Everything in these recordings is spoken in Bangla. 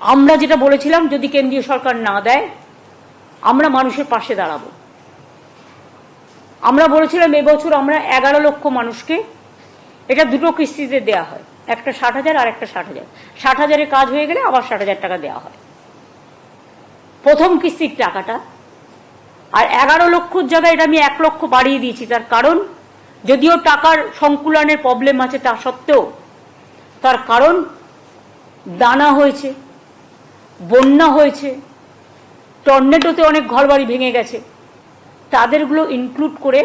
আমরা যেটা বলেছিলাম, যদি কেন্দ্রীয় সরকার না দেয়, আমরা মানুষের পাশে দাঁড়াবো। আমরা বলেছিলাম, এবছর আমরা এগারো লক্ষ মানুষকে এটা দুটো কিস্তিতে দেওয়া হয়। একটা ষাট হাজার, আর একটা ষাট হাজার। ষাট হাজারের কাজ হয়ে গেলে আবার ষাট হাজার টাকা দেওয়া হয়। প্রথম কিস্তির টাকাটা। আর এগারো লক্ষর জায়গায় এটা আমি এক লক্ষ বাড়িয়ে দিয়েছি, তার কারণ যদিও টাকার সংকুলনের প্রবলেম আছে তা সত্ত্বেও, তার কারণ দানা হয়েছে। বন্যা হয়েছে, টর্নেডোতে অনেক ঘরবাড়ি ভেঙে গেছে। তাদেরগুলো ইনক্লুড করে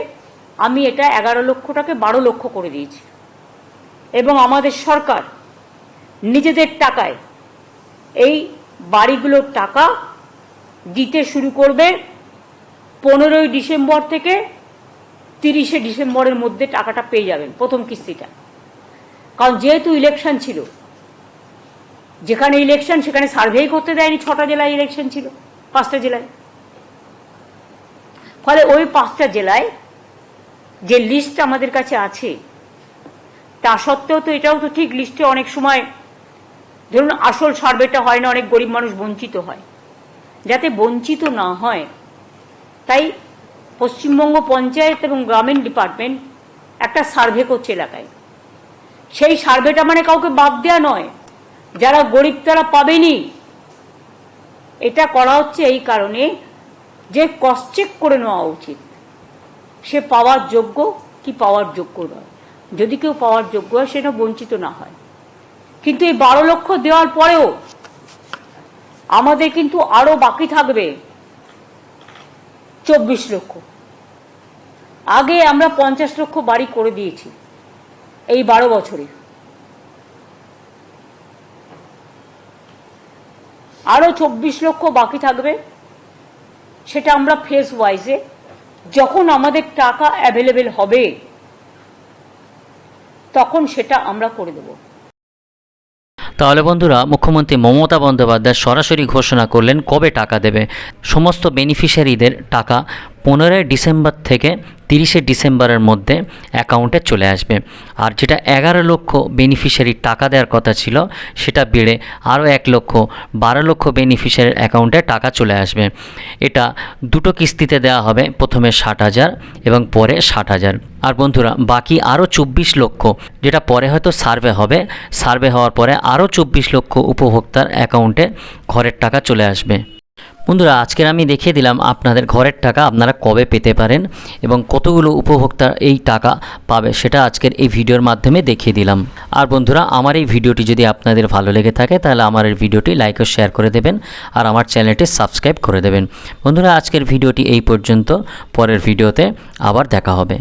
আমি এটা এগারো লক্ষটাকে বারো লক্ষ করে দিয়েছি। এবং আমাদের সরকার নিজেদের টাকায় এই বাড়িগুলোর টাকা দিতে শুরু করবে পনেরোই ডিসেম্বর থেকে তিরিশে ডিসেম্বরের মধ্যে টাকাটা পেয়ে যাবেন প্রথম কিস্তিটা। কারণ যেহেতু ইলেকশন ছিল যেখানে ইলেকশন সেখানে সার্ভেই করতে দেয়নি, ছটা জেলায় ইলেকশন ছিল, পাঁচটা জেলায়। ফলে ওই পাঁচটা জেলায় যে লিস্ট আমাদের কাছে আছে, তা সত্ত্বেও তো এটাও তো ঠিক লিস্টে অনেক সময়, ধরুন আসল সার্ভেটা হয় না, অনেক গরিব মানুষ বঞ্চিত হয়। যাতে বঞ্চিত না হয়, তাই পশ্চিমবঙ্গ পঞ্চায়েত এবং গ্রামীণ ডিপার্টমেন্ট একটা সার্ভে করছে এলাকায়। সেই সার্ভেটা মানে কাউকে বাদ দেওয়া নয় যারা গরিব তারা পাবেনি। এটা করা হচ্ছে এই কারণে যে কস্ট করে নেওয়া উচিত। সে পাওয়ার যোগ্য কি পাওয়ার যোগ্য নয়। যদি কেউ পাওয়ার যোগ্য হয় সেটা বঞ্চিত না হয়। কিন্তু এই বারো লক্ষ দেওয়ার পরেও আমাদের কিন্তু আরও বাকি থাকবে চব্বিশ লক্ষ। আগে আমরা পঞ্চাশ লক্ষ বাড়ি করে দিয়েছি এই বারো বছরে। আরও চব্বিশ লক্ষ বাকি থাকবে। সেটা আমরা ফেস ওয়াইজে যখন আমাদের টাকা অ্যাভেলেবেল হবে, তখন সেটা আমরা করে দেবো। তাহলে বন্ধুরা, মুখ্যমন্ত্রী মমতা বন্দ্যোপাধ্যায় সরাসরি ঘোষণা করলেন কবে টাকা দেবে। সমস্ত বেনিফিশিয়ারিদের টাকা পনেরোই ডিসেম্বর থেকে তিরিশে ডিসেম্বরের মধ্যে অ্যাকাউন্টে চলে আসবে। আর যেটা এগারো লক্ষ বেনিফিশিয়ারির টাকা দেওয়ার কথা ছিল, সেটা বেড়ে আরও এক লক্ষ বারো লক্ষ বেনিফিশিয়ারির অ্যাকাউন্টে টাকা চলে আসবে। এটা দুটো কিস্তিতে দেওয়া হবে, প্রথমে ষাট হাজার এবং পরে ষাট হাজার। আর বন্ধুরা, বাকি আরও চব্বিশ লক্ষ, যেটা পরে হয়তো সার্ভে হবে, সার্ভে হওয়ার পরে আরও চব্বিশ লক্ষ উপভোক্তার অ্যাকাউন্টে ঘরের টাকা চলে আসবে। বন্ধুরা, আজকের আমি দেখিয়ে দিলাম আপনাদের ঘরের টাকা আপনারা কবে পেতে পারেন এবং কতগুলো উপভোক্তা এই টাকা পাবে সেটা আজকের এই ভিডিওর মাধ্যমে দেখিয়ে দিলাম। আর বন্ধুরা, আমার এই ভিডিওটি যদি আপনাদের ভালো লেগে থাকে, তাহলে আমার এই ভিডিওটি লাইক ও শেয়ার করে দেবেন আর আমার চ্যানেলটি সাবস্ক্রাইব করে দেবেন। বন্ধুরা, আজকের ভিডিওটি এই পর্যন্ত। পরের ভিডিওতে আবার দেখা হবে।